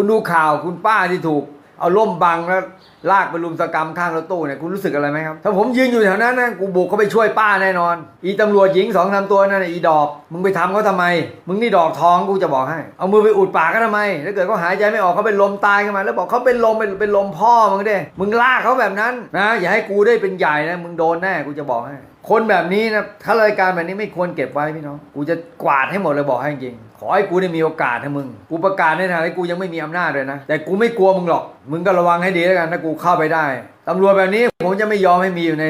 คุณดูข่าวคุณป้าที่ถูก เอาล่มบังแล้วลากไปลุมสกรรมข้างรถตู้เนี่ยคุณรู้สึกอะไรไหมครับ ถ้าผมยืนอยู่แถวนั้นนะกูบุกเข้าไปช่วยป้าแน่นอน อีตำรวจหญิงสองสามตัวนั่นอีดอก มึงไปทำเขาทำไม มึงนี่ดอกทองกูจะบอกให้ เอามือไปอุดปากเขาทำไม ถ้าเกิดเขาหายใจไม่ออกเขาเป็นลมตายขึ้นมา แล้วบอกเขาเป็นลมเป็นเป็นลมพ่อมึงเด้ มึงลากเขาแบบนั้นนะอย่าให้กูได้เป็นใหญ่นะมึงโดนแน่กูจะบอกให้ คนแบบนี้นะถ้ารายการแบบนี้ไม่ควรเก็บไว้พี่น้องกูจะกวาดให้หมดเลยบอกให้จริงขอให้กูได้มีโอกาสให้มึง กูประกาศในฐานะที่กูยังไม่มีอำนาจเลยนะ แต่กูไม่กลัวมึงหรอกมึงก็ระวังให้ดีแล้วกันถ้ากูเข้าไปได้ตำรวจแบบนี้ ผมจะไม่ยอมให้มีอยู่ใน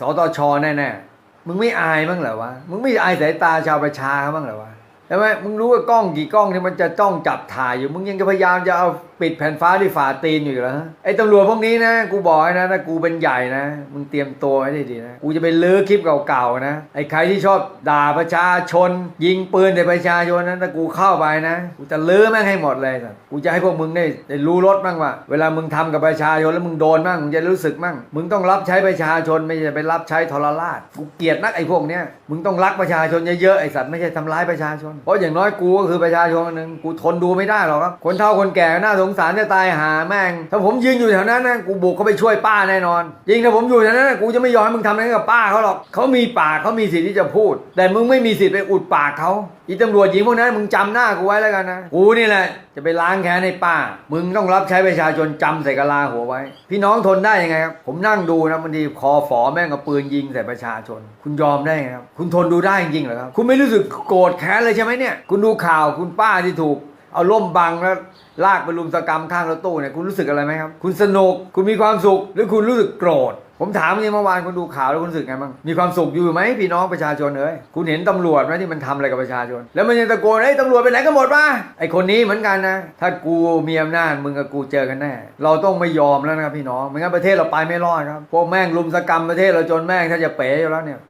สตชแน่ๆมึงไม่อายบ้างเหรอวะมึงไม่อายสายตาชาวประชาเขาบ้างเหรอวะ ช่ไหมมึงรู้ว่ากล้องกี่กล้องที่มันจะจ้องจับถ่ายอยู่ มึงยังจะพยายามจะเอาปิดแผ่นฟ้าที่ฝ่าตีนอยู่เหรอไอ้ตำรวจพวกนี้นะ กูบอกนะถ้ากูเป็นใหญ่นะ มึงเตรียมตัวให้ดีๆนะ กูจะไปลื้อคลิปเก่าๆนะ ไอ้ใครที่ชอบด่าประชาชน ยิงปืนใส่ประชาชนนั้นถ้ากูเข้าไปนะ กูจะลื้อแม่งให้หมดเลยนะกูจะให้พวกมึงได้ได้รู้รสบ้างว่า เวลามึงทำกับประชาชนแล้วมึงโดนบ้างมึงจะรู้สึกบ้างมึงต้องรับใช้ประชาชนไม่ใช่ไปรับใช้ทรราช กูเกลียดนักไอ้พวกเนี้ย มึงต้องรักประชาชนเยอะๆไอ้สัตว์ไม่ใช่ทำร้ายประชาชนเพราะอย่างน้อยกูก็คือประชาชนคนหนึ่งกูทนดูไม่ได้หรอกครับคนเฒ่าคนแก่น่าสงสารจะตายหาแม่ง ถ้าผมยืนอยู่แถวนั้นนะกูบุกเข้าไปช่วยป้าแน่นอนจริงถ้าผมอยู่แถวนั้นนะกูจะไม่ยอมให้มึงทำอะไรกับป้าเขาหรอกเขามีปากเขามีสิทธิ์ที่จะพูด แต่มึงไม่มีสิทธิ์ไปอุดปากเขา อีตำรวจหญิงพวกนั้นมึงจำหน้ากูไว้แล้วกันนะ กูนี่แหละ จะไปล้างแค้นให้ป้า มึงต้องรับใช้ประชาชนจำใส่กะลาหัวไว้ พี่น้องทนได้ยังไงครับ ผมนั่งดูนะบางทีคอฝอแม่งกับปืนยิงใส่ประชาชน คุณยอมได้ไงครับ คุณทนดูได้จริงเหรอครับ คุณไม่รู้สึกโกรธแค้นเลยใช่ไหมเนี่ย คุณดูข่าวคุณป้าที่ถูกเอาล่มบังแล้วลากไปลุมสกรรมข้างรถตู้เนี่ยคุณรู้สึกอะไรไหมครับ คุณสนุก คุณมีความสุข หรือคุณรู้สึกโกรธ ผมถามนี่เมื่อวานคุณดูข่าวแล้วคุณรู้สึกไงบ้างมีความสุขอยู่ไหมพี่น้องประชาชนเอ้ยคุณเห็นตำรวจไหมที่มันทำอะไรกับประชาชน แล้วมันยังตะโกนไอ้ตำรวจไปไหนกันหมดวะไอคนนี้เหมือนกันนะ ถ้ากูมีอำนาจมึงกับกูเจอกันแน่เราต้องไม่ยอมแล้วนะครับพี่น้องไม่งั้นประเทศเราไปไม่รอดครับพวกแม่งลุมสกรรมประเทศเราจนแม่งถ้าจะเป๋อยู่แล้วเนี่ย